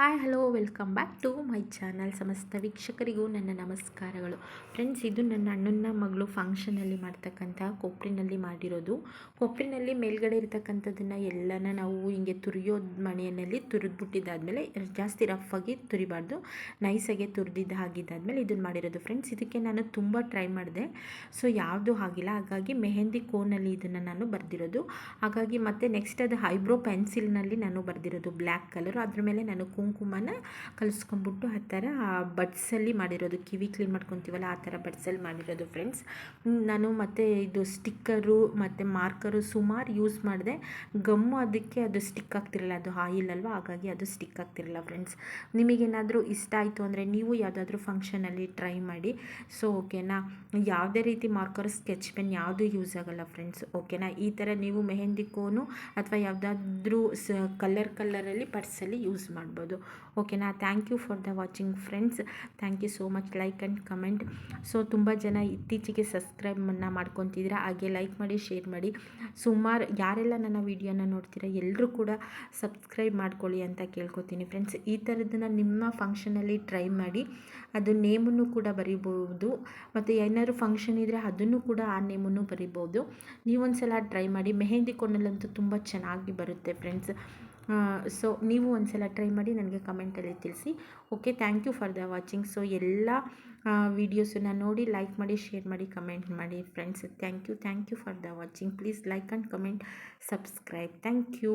Hi hello welcome back to my channel ಸಮಸ್ತ ವೀಕ್ಷಕರಿಗೂ ನನ್ನ ನಮಸ್ಕಾರಗಳು ಫ್ರೆಂಡ್ಸ್ ಇದು ನನ್ನ ಅಣ್ಣನ ಮಗಳು ಫಂಕ್ಷನಲ್ಲಿ ಮಾಡ್ತಕ್ಕಂಥ ಕೊಬ್ಬರಿನಲ್ಲಿ ಮಾಡಿರೋದು. ಕೊಬ್ಬರಿನಲ್ಲಿ ಮೇಲ್ಗಡೆ ಇರ್ತಕ್ಕಂಥದ್ದನ್ನು ಎಲ್ಲನ ನಾವು ಹಿಂಗೆ ತುರಿಯೋ ಮಣೆಯಲ್ಲಿ ತುರಿದ್ಬಿಟ್ಟಿದ್ದಾದಮೇಲೆ ಜಾಸ್ತಿ ರಫಾಗಿ ತುರಿಬಾರ್ದು. ನೈಸಾಗೆ ತುರಿದಿದ್ದು ಹಾಗಿದ್ದಾದಮೇಲೆ ಇದನ್ನು ಮಾಡಿರೋದು. ಫ್ರೆಂಡ್ಸ್ ಇದಕ್ಕೆ ನಾನು ತುಂಬ ಟ್ರೈ ಮಾಡಿದೆ. ಸೊ ಯಾವುದೂ ಆಗಿಲ್ಲ ಹಾಗಾಗಿ ಮೆಹಂದಿ ಕೋನಲ್ಲಿ ಇದನ್ನು ನಾನು ಬರೆದಿರೋದು. ಹಾಗಾಗಿ ಮತ್ತು ನೆಕ್ಸ್ಟ್ ಅದು ಹೈಬ್ರೋ ಪೆನ್ಸಿಲ್ನಲ್ಲಿ ನಾನು ಬರೆದಿರೋದು. ಬ್ಲ್ಯಾಕ್ ಕಲರ್ ಅದ್ರ ಮೇಲೆ ನಾನು ಕುಂಕುಮನ ಕಲಿಸ್ಕೊಂಬಿಟ್ಟು ಆ ಥರ ಬಡ್ಸಲ್ಲಿ ಮಾಡಿರೋದು, ಕಿವಿ ಕ್ಲೀನ್ ಮಾಡ್ಕೊತೀವಲ್ಲ ಆ ಥರ ಬಡ್ಸಲ್ಲಿ ಮಾಡಿರೋದು ಫ್ರೆಂಡ್ಸ್. ನಾನು ಮತ್ತು ಇದು ಸ್ಟಿಕ್ಕರು ಮತ್ತು ಮಾರ್ಕರು ಸುಮಾರು ಯೂಸ್ ಮಾಡಿದೆ. ಗಮ್ಮು ಅದಕ್ಕೆ ಅದು ಸ್ಟಿಕ್ ಆಗ್ತಿರಲಿಲ್ಲ ಅದು ಆಯಿಲ್ ಅಲ್ವಾ? ಹಾಗಾಗಿ ಅದು ಸ್ಟಿಕ್ ಆಗ್ತಿರಲಿಲ್ಲ ಫ್ರೆಂಡ್ಸ್. ನಿಮಗೇನಾದರೂ ಇಷ್ಟ ಆಯಿತು ಅಂದರೆ ನೀವು ಯಾವುದಾದ್ರೂ ಫಂಕ್ಷನಲ್ಲಿ ಟ್ರೈ ಮಾಡಿ. ಸೊ, ಓಕೆನಾ? ಯಾವುದೇ ರೀತಿ ಮಾರ್ಕರ್, ಸ್ಕೆಚ್ ಪೆನ್ ಯಾವುದೂ ಯೂಸ್ ಆಗೋಲ್ಲ ಫ್ರೆಂಡ್ಸ್, ಓಕೆನಾ? ಈ ಥರ ನೀವು ಮೆಹೆಂದಿ ಕೋನು ಅಥವಾ ಯಾವುದಾದ್ರೂ ಸ, ಕಲರ್ ಕಲರಲ್ಲಿ ಪರ್ಸಲ್ಲಿ ಯೂಸ್ ಮಾಡ್ಬೋದು. ಓಕೆನಾ thank you for the watching friends thank you so much like and comment so ತುಂಬ ಜನ ಇತ್ತೀಚೆಗೆ ಸಬ್ಸ್ಕ್ರೈಬನ್ನು ಮಾಡ್ಕೊತಿದ್ದೀರಾ, ಹಾಗೆ ಲೈಕ್ ಮಾಡಿ ಶೇರ್ ಮಾಡಿ. ಸುಮಾರು ಯಾರೆಲ್ಲ ನನ್ನ ವೀಡಿಯೋನ ನೋಡ್ತೀರಾ ಎಲ್ಲರೂ ಕೂಡ ಸಬ್ಸ್ಕ್ರೈಬ್ ಮಾಡ್ಕೊಳ್ಳಿ ಅಂತ ಕೇಳ್ಕೊತೀನಿ ಫ್ರೆಂಡ್ಸ್ ಈ ಥರದನ್ನು ನಿಮ್ಮ ಫಂಕ್ಷನಲ್ಲಿ ಟ್ರೈ ಮಾಡಿ, ಅದು ನೇಮನ್ನು ಕೂಡ ಬರಿಬೋದು. ಮತ್ತು ಏನಾದ್ರು ಫಂಕ್ಷನ್ ಇದ್ದರೆ ಅದನ್ನು ಕೂಡ ಆ ನೇಮನ್ನು ಬರಿಬೋದು. ನೀವೊಂದು ಸಲ ಟ್ರೈ ಮಾಡಿ. ಮೆಹೆಂದಿ ಕೊಂಡಲ್ಲಂತೂ ತುಂಬ ಚೆನ್ನಾಗಿ ಬರುತ್ತೆ ಫ್ರೆಂಡ್ಸ್ ಸೊ ನೀವು ಒಂದು ಸಲ ಟ್ರೈ ಮಾಡಿ ನನಗೆ ಕಮೆಂಟಲ್ಲಿ ತಿಳಿಸಿ. Okay thank you for the watching so ಎಲ್ಲ ವೀಡಿಯೋಸನ್ನು ನೋಡಿ ಲೈಕ್ ಮಾಡಿ ಶೇರ್ ಮಾಡಿ ಕಮೆಂಟ್ ಮಾಡಿ friends thank you thank you for the watching please like and comment subscribe thank you